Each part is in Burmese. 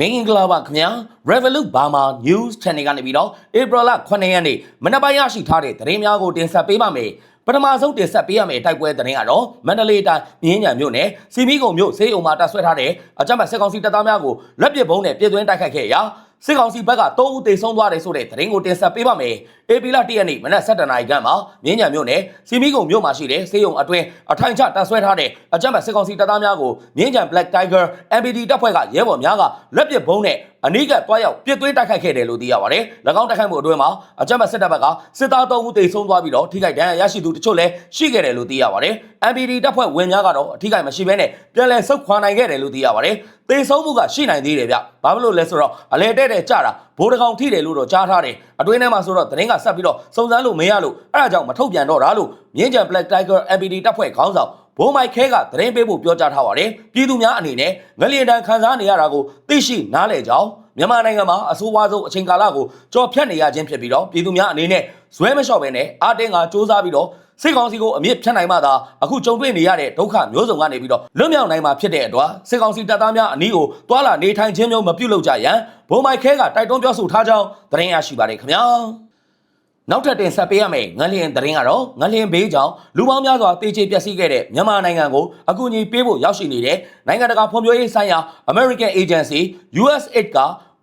မင်္ဂလာပါခင်ဗျာ Revolut Burma News Channel ကနေပြီးတော့ April 9ရက်နေ့မနက်ပိုင်းရရှိထားတဲ့သတင်းများကိုတင်ဆက်ပေးပါမယ်ပထမဆုံးတင်ဆက်ပေးရမယ့်တိုက်ပွဲသတင်းကတော့မန္တလေးတိုင်းမြင်းညံမြို့နယ်စီမီကုံမြို့စေးအုံမှာတပ်ဆွဲထားတဲ့အကြမ်းဖက်စစ်ကောင်စီတပ်သားများကိုလက်ပစ်ဘုံနဲ့ပြည်သွင်းတိုက်ခိုက်ခဲ့ရာ စစ်ကောင်စီဘက်က3ဦးသေဆုံးသွားတယ်ဆိုတဲ့သတင်းကိုတင်ဆက်ပေးပါမယ်။ AP လ1ရက်နေ့မနက်7:00နာရီခန့်မှာမြင်းညံမြို့နယ်စီမီကုံမြို့မှာရှိတဲ့စေယုံအတွင်းအထိုင်ချတပ်ဆွဲထားတဲ့အကြမ်းဖက်စစ်ကောင်စီတပ်သားများကိုမြင်းညံ Black Tiger MPD တပ်ဖွဲ့ကရဲဘော်များကလက်ပစ်ဘုံနဲ့ အနီးကတွားရောက်ပြစ်သွင်းတိုက်ခိုက်ခဲ့တယ်လို့သိရပါတယ်။၎င်းတိုက်ခိုက်မှုအတွင်းမှာအကြမ်းဖက်စစ်တပ်ဘက်ကစစ်သား3ဦးသေဆုံးသွားပြီးတော့ထိခိုက်ဒဏ်ရာရရှိသူတချို့လည်းရှိခဲ့တယ်လို့သိရပါတယ်။ MPD တပ်ဖွဲ့ဝင်များကတော့အထိခိုက်မရှိဘဲနဲ့ပြန်လည်ဆုတ်ခွာနိုင်ခဲ့တယ်လို့သိရပါတယ်။သေဆုံးမှုကရှိနိုင်သေးတယ်ဗျ။ဘာဖြစ်လို့လဲဆိုတော့အလဲတဲ့တဲ့ကြတာဘိုးတကောင်ထိတယ်လို့တော့ကြားထားတယ်။အတွင်းထဲမှာဆိုတော့သတင်းကဆက်ပြီးတော့စုံစမ်းလို့မရလို့အဲ့ဒါကြောင့်မထုတ်ပြန်တော့တာလို့မြင်းကြံ Black Tiger MPD တပ်ဖွဲ့ခေါင်းဆောင် ဘိုးမိုက်ခဲကသတင်းပေးဖို့ပြောကြားထားပါတယ်။ပြည်သူများအနေနဲ့ငလျင်တန်ခံစားနေရတာကိုသိရှိနားလည်ကြောင်းမြန်မာနိုင်ငံမှာအဆိုးဝါးဆုံးအချိန်ကာလကိုကြော်ဖြတ်နေရခြင်းဖြစ်ပြီးတော့ပြည်သူများအနေနဲ့ဇွဲမလျှော့ဘဲနဲ့အာတင်းကစ조사ပြီးတော့စစ်ကောင်စီကိုအမြင့်ဖြတ်နိုင်မှသာအခုကြုံတွေ့နေရတဲ့ဒုက္ခမျိုးစုံကနေပြီးတော့လွတ်မြောက်နိုင်မှာဖြစ်တဲ့အတွက်စစ်ကောင်စီတပ်သားများအနည်းကိုတွာလာနေထိုင်ခြင်းမျိုးမပြုလုပ်ကြရန်ဘုံမိုက်ခဲကတိုက်တွန်းပြောဆိုထားကြောင်းသတင်းရရှိပါတယ်ခင်ဗျာ နောက်ထပ်တင်ဆက်ပေးရမယ့်ငလျင်သတင်းကတော့ငလျင်ဘေးကြောင့်လူပေါင်းများစွာတေချေပျက်စီးခဲ့တဲ့မြန်မာနိုင်ငံကိုအကူအညီပေးဖို့ရောက်ရှိနေတဲ့နိုင်ငံတကာဖွံ့ဖြိုးရေးဆိုင်ရာ American Agency USAID က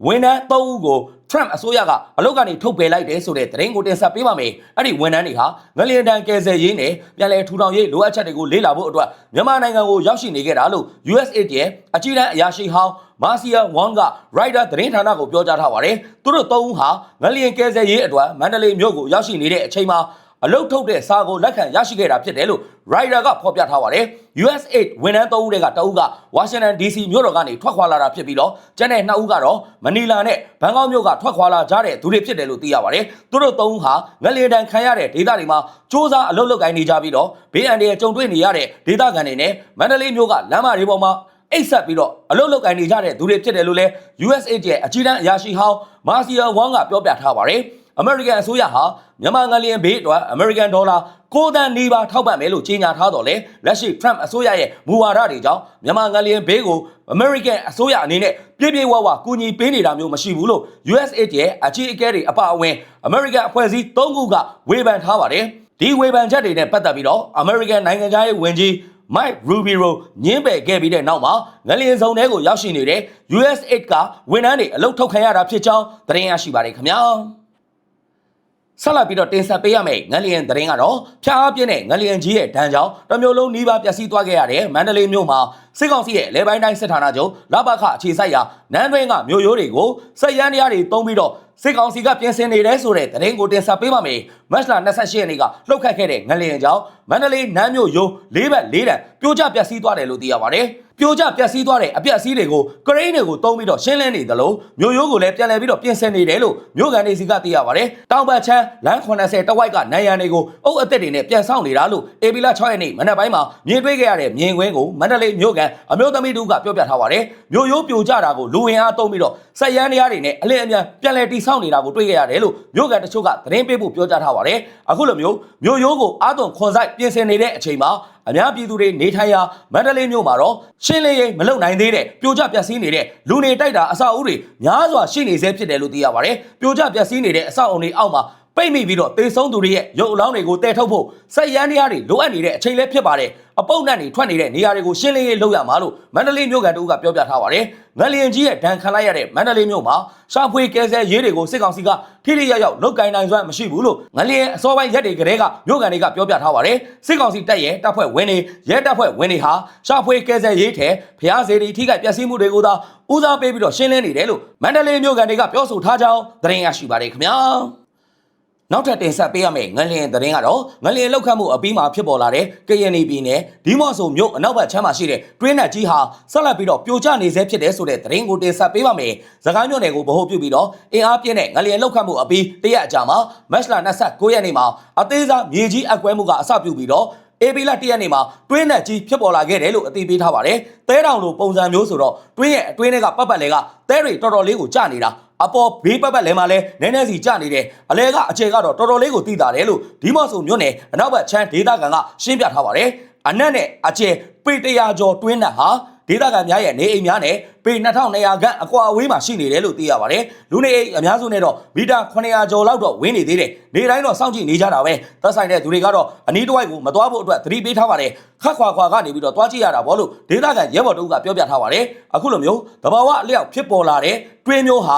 ဝန်ထမ်း3ဦးကို Trump အစိုးရကအလုတ်ကနေထုတ်ပယ်လိုက်တယ်ဆိုတဲ့သတင်းကိုတင်ဆက်ပေးပါမယ်။အဲ့ဒီဝန်ထမ်းတွေဟာငလျင်တန်ကယ်ဆယ်ရေးနဲ့ပြည်လဲထူထောင်ရေးလိုအပ်ချက်တွေကိုလေ့လာဖို့အတွက်မြန်မာနိုင်ငံကိုရောက်ရှိနေခဲ့တာလို့ USAID ရဲ့အကြီးတန်းအရာရှိဟောင်းမာစီယာဝမ်က Rider သတင်းဌာနကိုပြောကြားထားပါတယ်။သူတို့သုံးဦးဟာငလျင်ကယ်ဆယ်ရေးအတွက်မန္တလေးမြို့ကိုရောက်ရှိနေတဲ့အချိန်မှာ အလုတ်ထုတ်တဲ့စာကိုလက်ခံရရှိခဲ့တာဖြစ်တယ်လို့ Rider ကဖော်ပြထားပါတယ်။ USAID ဝန်ထမ်း3ဦးတွေကတအုပ်က Washington DC မြို့တော်ကနေထွက်ခွာလာတာဖြစ်ပြီးတော့ကျန်တဲ့2ဦးကတော့မနီလာနဲ့ဘန်ကောက်မြို့ကထွက်ခွာလာကြတဲ့သူတွေဖြစ်တယ်လို့သိရပါတယ်။သူတို့3ဦးဟာငလျင်တန်ခံရတဲ့ဒေသတွေမှာစ조사အလုတ်လုပ်ကိုင်းနေကြပြီးတော့ဘေးအန္တရာယ်ကြုံတွေ့နေရတဲ့ဒေသခံတွေနဲ့မန္တလေးမြို့ကလမ်းမတွေပေါ်မှာအိတ်ဆက်ပြီးတော့အလုတ်လုတ်ကိုင်းနေကြတဲ့သူတွေဖြစ်တယ်လို့လဲ USAID ရဲ့အကြီးတန်းအရာရှိဟောင်းမာစီယာဝမ်ကပြောပြထားပါတယ်။ American အစိုးရဟာမြန်မာငလျင်ဘေးအတွက် American ဒေါ်လာ6တန်းနီးပါးထောက်ပံ့မယ်လို့ကြေညာထားတော့လေလက်ရှိ Trump အစိုးရရဲ့မူဝါဒတွေကြောင့်မြန်မာငလျင်ဘေးကို American အစိုးရအနေနဲ့ပြည့်ပြည့်ဝဝကူညီပေးနေတာမျိုးမရှိဘူးလို့ USAID ရဲ့အကြီးအကဲတွေအပါအဝင် American အဖွဲ့အစည်း၃ခုကဝေဖန်ထားပါတယ်ဒီဝေဖန်ချက်တွေနဲ့ပတ်သက်ပြီးတော့ American နိုင်ငံသားရေးဝန်ကြီး Mike Rubio ညင်းပယ်ခဲ့ပြီးတဲ့နောက်မှာငလျင်စုံတဲကိုရောက်ရှိနေတဲ့ USAID ကဝန်ထမ်းတွေအလုပ်ထုတ်ခံရတာဖြစ်ကြောင်းသတင်းရရှိပါတယ်ခင်ဗျာ ဆက်လက်ပြီးတော့တင်ဆက်ပေးရမယ့်ငလျင်သတင်းကတော့ဖျားပြင်းတဲ့ငလျင်ကြီးရဲ့ဒဏ်ကြောင့်တစ်မျိုးလုံးနှီးပါပျက်စီးသွားခဲ့ရတဲ့မန္တလေးမြို့မှာစစ်ကောင်စီရဲ့လေပိုင်းတိုင်းစစ်ဌာနချုပ်လဘခအခြေစိုက်ရာနန်းတွင်းကမြို့ရိုးတွေကိုစစ်ရန်တရားတွေတုံးပြီးတော့စစ်ကောင်စီကပြင်ဆင်နေတယ်ဆိုတဲ့သတင်းကိုတင်ဆက်ပေးပါမယ်။ မတ်လ28ရက်နေ့ကလှုပ်ခတ်ခဲ့တဲ့ငလျင်ကြောင့်မန္တလေးနန်းမြို့ရိုး၄ဘက်၄တန်ပြိုကျပျက်စီးသွားတယ်လို့သိရပါတယ်။ပြိုကျပျက်စီးသွားတဲ့အပျက်စီးတွေကိုကရိန်းတွေကိုတုံးပြီးတော့ရှင်းလင်းနေသလိုမြို့ရိုးကိုလည်းပြန်လည်ပြီးတော့ပြင်ဆင်နေတယ်လို့မြို့ကန်တွေစီကသိရပါတယ်။တောင်ပတ်ချမ်းလမ်း80တဝိုက်ကနိုင်ရန်တွေကိုအုပ်အသက်တွေနဲ့ပြန်ဆောင်နေတာလို့အေပီလာ6ရက်နေ့မနက်ပိုင်းမှာမြင်တွေ့ခဲ့ရတဲ့မြင်ကွင်းကိုမန္တလေးမြို့ကန်အမျိုးသမီးတို့ကပြောပြထားပါတယ်။မြို့ရိုးပြိုကျတာကိုလူဝင်အားတုံးပြီးတော့ဆက်ရန်တရားတွေနဲ့အလင်းအမြန်ပြန်လည်တိဆောက်နေတာကိုတွေ့ခဲ့ရတယ်လို့မြို့ကန်တချို့ကသတင်းပေးဖို့ပြောကြားထားပါတယ်။အခုလိုမျိုးမြို့ရိုးကိုအာသွန်ခွန်ဆိုင်ပြင်ဆင်နေတဲ့အချိန်မှာအများပြည်သူတွေနေထိုင်ရာမန္တလေးမြို့မှာတော့ရှင်းလင်းရေးမလုပ်နိုင်သေးတဲ့ပြိုကျပျက်စီးနေတဲ့လူနေတိုက်တာအဆောက်အဦတွေများစွာရှိနေဆဲဖြစ်တယ်လို့သိရပါတယ်။ပြိုကျပျက်စီးနေတဲ့အဆောက်အဦတွေအောက်မှာ ပိတ်မိပြီးတော့တေဆုံးသူတွေရဲ့ရုပ်အလောင်းတွေကိုတည်ထုတ်ဖို့စိတ်ရန်တရားတွေလိုအပ်နေတဲ့အချိန်လည်းဖြစ်ပါတယ်အပုပ်နဲ့နေထွက်နေတဲ့နေရာတွေကိုရှင်းလင်းရေးလုပ်ရမှာလို့မန္တလေးမြို့ကန်တို့ကပြောပြထားပါတယ်ငလျင်ကြီးရဲ့ဒဏ်ခံလိုက်ရတဲ့မန္တလေးမြို့မှာရှာဖွေကယ်ဆယ်ရေးတွေကိုစစ်ကောင်စီကထိထိရောက်ရောက်လုပ်ကိုင်နိုင်စွမ်းမရှိဘူးလို့ငလျင်အစောပိုင်းရက်တွေကလေးကမြို့ကန်တွေကပြောပြထားပါတယ်စစ်ကောင်စီတပ်ရဲ့တပ်ဖွဲ့ဝင်တွေရဲတပ်ဖွဲ့ဝင်တွေဟာရှာဖွေကယ်ဆယ်ရေးထဲဖျားစေတီထိခိုက်ပျက်စီးမှုတွေကိုသာဦးစားပေးပြီးတော့ရှင်းလင်းနေတယ်လို့မန္တလေးမြို့ကန်တွေကပြောဆိုထားကြောင်းသတင်းရရှိပါတယ်ခင်ဗျာ နောက်ထပ်တင်ဆက်ပေးရမယ့်ငလျင်သတင်းကတော့ငလျင်လောက်ခတ်မှုအပြီးမှာဖြစ်ပေါ်လာတဲ့ကရင်နီပြည်နယ်ဒီမော့ဆိုမြို့အနောက်ဘက်ချမ်းမှာရှိတဲ့တွင်းနက်ကြီးဟာဆက်လက်ပြီးတော့ပြိုကျနေဆဲဖြစ်တဲ့ဆိုတဲ့သတင်းကိုတင်ဆက်ပေးပါမယ်။သခိုင်းမြို့နယ်ကိုဗဟိုပြုပြီးတော့အင်အားပြင်းတဲ့ငလျင်လောက်ခတ်မှုအပြီးတရက်အကြာမှာမတ်လ29ရက်နေ့မှာအသေးစားမြေကြီးအကွဲမှုကအစပြုပြီးတော့အေပီလာတရက်နေ့မှာတွင်းနဲ့ကြီးဖြစ်ပေါ်လာခဲ့တယ်လို့အသိပေးထားပါတယ်။တဲတောင်လိုပုံစံမျိုးဆိုတော့တွင်းရဲ့အတွင်းထဲကပတ်ပတ်လဲကတဲတွေတော်တော်လေးကိုကျနေတာ အပေါ်ဘေးပတ်ပတ်လဲမှာလဲနည်းနည်းစီကျနေတယ်အလဲကအကျယ်ကတော့တော်တော်လေးကိုသိတာတယ်လို့ဒီမော့ဆိုမြို့နယ်အနောက်ဘက်ချမ်းဒေသခံကရှင်းပြထားပါတယ်အနက်နဲ့အကျယ်ပေတရာကျော်တွင်းနဲ့ဟာဒေသခံများရဲ့နေအိမ်များနဲ့ပေ2200ခန့်အကွာအဝေးမှာရှိနေတယ်လို့သိရပါတယ်လူနေအိမ်အများစုနဲ့တော့မီတာ900ကျော်လောက်တော့ဝင်းနေသေးတယ်နေတိုင်းတော့စောင့်ကြည့်နေကြတာပဲသက်ဆိုင်တဲ့သူတွေကတော့အနီးတစ်ဝိုက်ကိုမသွားဖို့အတွက်သတိပေးထားပါတယ်ခက်ခွာခွာကနေပြီးတော့သွားကြည့်ရတာဗောလို့ဒေသခံရဲဘော်တို့ကပြောပြထားပါတယ်အခုလိုမျိုးတဘာဝအလျောက်ဖြစ်ပေါ်လာတဲ့တွင်းမျိုးဟာ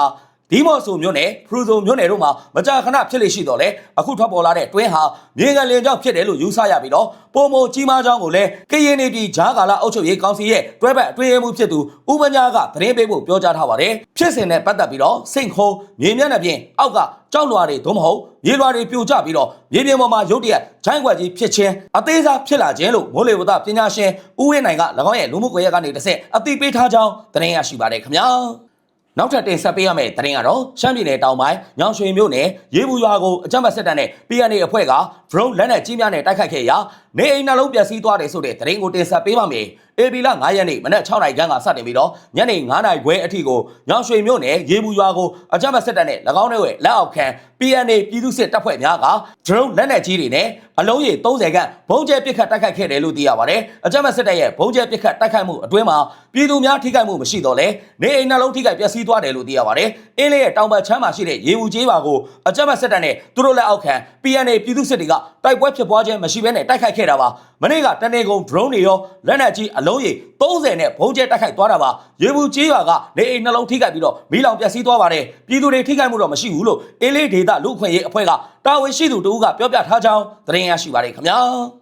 ဒီမော့ဆိုမျိုးနဲ့ဖရူဆိုမျိုးနယ်တို့မှာမကြာခဏဖြစ်လေရှိတော့လေအခုထွက်ပေါ်လာတဲ့တွင်းဟာမြေငလင်ကြောင့်ဖြစ်တယ်လို့ယူဆရပြီးတော့ပုံမကြီးမားကြောင်းကိုလည်းကရင်နေပြည်ဂျားကာလာအုပ်ချုပ်ရေးကောင်စီရဲ့တွဲဘက်အတွင်းရေးမှူးဖြစ်သူဦးမညာကသတင်းပေးဖို့ပြောကြားထားပါတယ်ဖြစ်စဉ်နဲ့ပတ်သက်ပြီးတော့စိတ်ခိုးမြေမျက်နှာပြင်အောက်ကကြောက်လွာတွေသို့မဟုတ်မြေလွာတွေပြိုကျပြီးတော့မြေပြင်ပေါ်မှာရုတ်တရက်ဂျိုင်းကွက်ကြီးဖြစ်ခြင်းအသေးစားဖြစ်လာခြင်းလို့မိုးလေဝသပညာရှင်ဦးဝင်းနိုင်က၎င်းရဲ့လူမှုကွန်ရက်ကနေတစ်ဆင့်အသိပေးထားကြောင်းသတင်းရရှိပါတယ်ခင်ဗျာ နောက်ထပ်တင်ဆက်ပေးရမယ့်သတင်းကတော့ရှမ်းပြည်နယ်တောင်ပိုင်းညောင်ရွှေမြို့နယ်ရေဘူးရွာကိုအကြမ်းဖက်စစ်တပ်နဲ့ PNA အဖွဲ့က drone လက်နက်ကြီးများနဲ့တိုက်ခတ်ခဲ့ရာ နေအိမ်နှလုံးပျက်စီးသွားတယ်ဆိုတဲ့သတင်းကိုတင်ဆက်ပေးပါမယ်။ AB လ9ရက်နေ့မနက်6နာရီခန့်ကစတင်ပြီးတော့ညနေ9နာရီခွဲအထိကိုညောင်ရွှေမြို့နယ်ရေဘူးရွာကိုအကြမ်းဖက်စစ်တပ်နဲ့၎င်းတို့ရဲ့လက်အောက်ခံ PNA ပြည်သူ့စစ်တပ်ဖွဲ့များက drone လက်နက်ကြီးတွေနဲ့အလုံးရေ30ခန့်ဘုံကျဲပစ်ခတ်တိုက်ခိုက်ခဲ့တယ်လို့သိရပါတယ်။အကြမ်းဖက်စစ်တပ်ရဲ့ဘုံကျဲပစ်ခတ်တိုက်ခိုက်မှုအတွင်းမှာပြည်သူများထိခိုက်မှုမရှိတော့လဲနေအိမ်နှလုံးထိခိုက်ပျက်စီးသွားတယ်လို့သိရပါတယ်။အင်းလေးရဲ့တောင်ဘက်ချမ်းမှာရှိတဲ့ရေဘူးကျေးပါကိုအကြမ်းဖက်စစ်တပ်နဲ့သူတို့လက်အောက်ခံ PNA ပြည်သူ့စစ်တွေကတိုက်ပွဲဖြစ်ပွားခြင်းမရှိဘဲနဲ့တိုက်ခိုက်ခဲ့တာပါ။မနေ့ကတနေကုန် drone တွေရောလက်နက်ကြီးအလုံးရေ30နဲ့ဘုံကျဲတိုက်ခိုက်သွားတာပါ။ရေဘူးကျေးပါကနေအိမ်နှလုံးထိခိုက်ပြီးတော့မီးလောင်ပျက်စီးသွားပါတယ်။ပြည်သူတွေထိခိုက်မှုတော့မရှိဘူးလို့အင်းလေးဒေသလူ့အခွင့်အရေးအဖွဲ့ကတာဝန်ရှိသူတို့ကပြောပြထားကြောင်းသတင်းရရှိပါတယ်ခင်ဗျာ။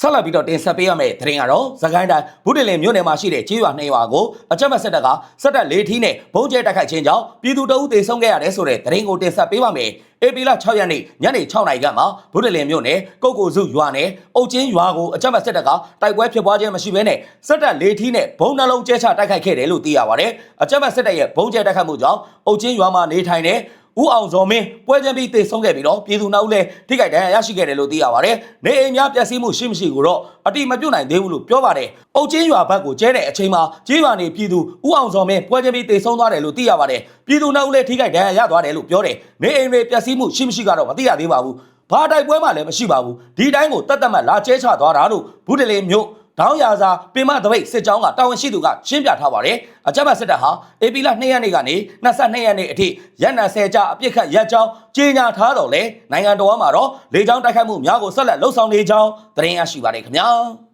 ဆက်လက်ပြီးတော့တင်ဆက်ပေးရမယ့်သတင်းကတော့သခိုင်းတိုင်းဘုဒ္ဓလင်မြို့နယ်မှာရှိတဲ့ကျေးရွာနှစ်ရွာကိုအကြမ်းဖက်စစ်တပ်ကစစ်တပ်လေးထီးနဲ့ဘုံကျဲတိုက်ခိုက်ခြင်းကြောင့်ပြည်သူတအုပ်သေဆုံးခဲ့ရတယ်ဆိုတဲ့သတင်းကိုတင်ဆက်ပေးပါမယ်။ဧပြီလ6ရက်နေ့ညနေ6နာရီခန့်မှာဘုဒ္ဓလင်မြို့နယ်ကုတ်ကိုစုရွာနယ်အုတ်ချင်းရွာကိုအကြမ်းဖက်စစ်တပ်ကတိုက်ပွဲဖြစ်ပွားခြင်းမရှိဘဲနဲ့စစ်တပ်လေးထီးနဲ့ဘုံနှလုံးကျဲချတိုက်ခိုက်ခဲ့တယ်လို့သိရပါတယ်။အကြမ်းဖက်စစ်တပ်ရဲ့ဘုံကျဲတိုက်ခိုက်မှုကြောင့်အုတ်ချင်းရွာမှာနေထိုင်တဲ့ ဦးအောင်စောမင်းပွဲချင်းပြီးတေဆုံးခဲ့ပြီးတော့ပြည်သူနောက်လည်းထိခိုက်ဒဏ်ရာရရှိခဲ့တယ်လို့သိရပါတယ်။နေအိမ်များပျက်စီးမှုရှိမရှိကိုတော့အတိမပြုတ်နိုင်သေးဘူးလို့ပြောပါတယ်။အုတ်ချင်းရွာဘက်ကိုကျဲတဲ့အချိန်မှာကျေးရွာနေပြည်သူဦးအောင်စောမင်းပွဲချင်းပြီးတေဆုံးသွားတယ်လို့သိရပါတယ်။ပြည်သူနောက်လည်းထိခိုက်ဒဏ်ရာရသွားတယ်လို့ပြောတယ်။နေအိမ်တွေပျက်စီးမှုရှိမရှိကတော့မသိရသေးပါဘူး။ဘာတိုက်ပွဲမှလည်းမရှိပါဘူးဒီတိုင်းကိုတတ်တတ်မှတ်လာကျဲချသွားတာလို့ဘူးတလေမျိုး တောင်းရာစာပင်မတပိတ်စစ်ကြောင်းကတာဝန်ရှိသူကရှင်းပြထားပါတယ်အကြမ်းဖက်စစ်တပ်ဟာအေပီလ2ရက်နေ့ကနေ22ရက်နေ့အထိရက်နံ10ကြအပြစ်ခတ်ရက်ကြောင်းကြီးညာထားတော့လေနိုင်ငံတော်မှာတော့လေကြောင်းတိုက်ခိုက်မှုများကိုဆက်လက်လှုပ်ဆောင်နေကြောင်းသတင်းရရှိပါတယ်ခင်ဗျာ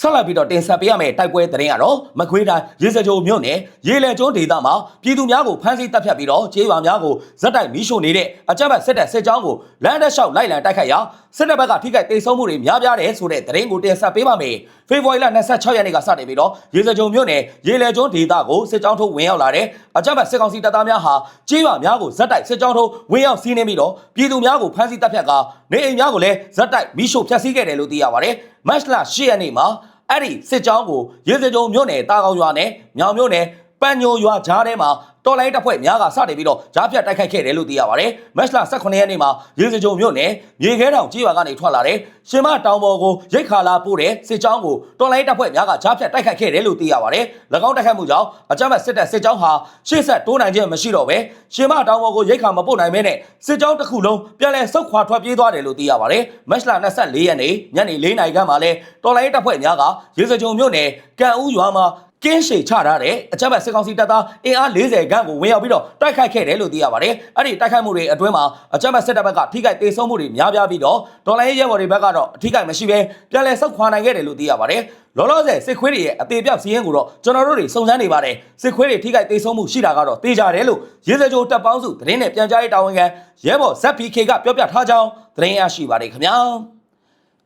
ဆက်လက်ပြီးတော့တင်ဆက်ပေးရမယ့်တိုက်ပွဲသတင်းကတော့မကွေးတိုင်းရေစကြိုမြို့နယ်ရေလယ်ကျွန်းဒေသမှာပြည်သူများကိုဖမ်းဆီးတပ်ဖြတ်ပြီးတော့ကျေးရွာများကိုဇက်တိုက်မီးရှို့နေတဲ့အကြမ်းဖက်စစ်တပ်စစ်ကြောင်းကိုလမ်းတက်လျှောက်လိုက်လံတိုက်ခိုက်ရာစစ်တပ်ဘက်ကထိခိုက်ဒေဆုံးမှုတွေများပြားတယ်ဆိုတဲ့သတင်းကိုတင်ဆက်ပေးပါမယ်။ဖေဖော်ဝါရီလ26ရက်နေ့ကစတင်ပြီးတော့ရေစကြိုမြို့နယ်ရေလယ်ကျွန်းဒေသကိုစစ်ကြောင်းထုတ်ဝင်ရောက်လာတဲ့အကြမ်းဖက်စစ်ကောင်စီတပ်သားများဟာကျေးရွာများကိုဇက်တိုက်စစ်ကြောင်းထုတ်ဝင်ရောက်စီးနှင်းပြီးတော့ပြည်သူများကိုဖမ်းဆီးတပ်ဖြတ်ကာ နေအိမ်များကိုလည်းဇက်တိုက်မီးရှို့ဖျက်ဆီးခဲ့တယ်လို့သိရပါတယ်။မတ်လ10ရက်နေ့မှာအဲ့ဒီစစ်ကြောင်းကိုရေစကြုံမြို့နယ်တာကောင်ရွာနဲ့မြောင်မြို့နယ်ပန်းညိုရွာကြားထဲမှာတော်လိုင်းတပ်ဖွဲ့များကစတင်ပြီးတော့ဂျားဖြတ်တိုက်ခိုက်ခဲ့တယ်လို့သိရပါတယ်။မတ်လ18ရက်နေ့မှာရေစကြုံမြို့နယ်ရေခဲတောင်ကြီးရွာကနေထွက်လာတဲ့ရှင်မတောင်ပေါ်ကိုရိတ်ခါလာပို့တဲ့စစ်ကြောင်းကိုတော်လိုင်းတပ်ဖွဲ့များကဂျားဖြတ်တိုက်ခိုက်ခဲ့တယ်လို့သိရပါတယ်။၎င်းတိုက်ခိုက်မှုကြောင့်အကြမ်းဖက်စစ်တပ်စစ်ကြောင်းဟာရှေ့ဆက်တိုးနိုင်ခြင်းမရှိတော့ပဲရှင်မတောင်ပေါ်ကိုရိတ်ခါမပို့နိုင်မဲနဲ့စစ်ကြောင်းတစ်ခုလုံးပြန်လည်ဆုတ်ခွာထွက်ပြေးသွားတယ်လို့သိရပါတယ်။မတ်လ24ရက်နေ့ညနေ4နာရီခန့်မှာလဲတော်လိုင်းတပ်ဖွဲ့များကရေစကြုံမြို့နယ်ကံဦးရွာမှာ ကင်းရှေချထားတဲ့အကြမ်းဖက်စစ်ကောင်စီတပ်သားအင်အား40ခန့်ကိုဝင်ရောက်ပြီးတော့တိုက်ခိုက်ခဲ့တယ်လို့သိရပါတယ်။အဲ့ဒီတိုက်ခိုက်မှုတွေအတွင်းမှာအကြမ်းဖက်စစ်တပ်ဘက်ကထိခိုက်ဒေဆုံးမှုတွေများပြားပြီးတော့ဒေါ်လာရေးရဲဘော်တွေဘက်ကတော့အထိခိုက်မရှိဘဲပြန်လည်ဆုတ်ခွာနိုင်ခဲ့တယ်လို့သိရပါတယ်။လောလောဆယ်စစ်ခွေးတွေရဲ့အသေးပြောက်စီးရင်ကိုတော့ကျွန်တော်တို့တွေစုံစမ်းနေပါတယ်။စစ်ခွေးတွေထိခိုက်ဒေဆုံးမှုရှိတာကတော့သိကြတယ်လို့ရေစကြိုတပ်ပေါင်းစုသတင်းနဲ့ပြန်ကြားရေးတာဝန်ခံရဲဘော် ZPK ကပြောပြထားကြောင်းသတင်းရရှိပါတယ်ခင်ဗျာ။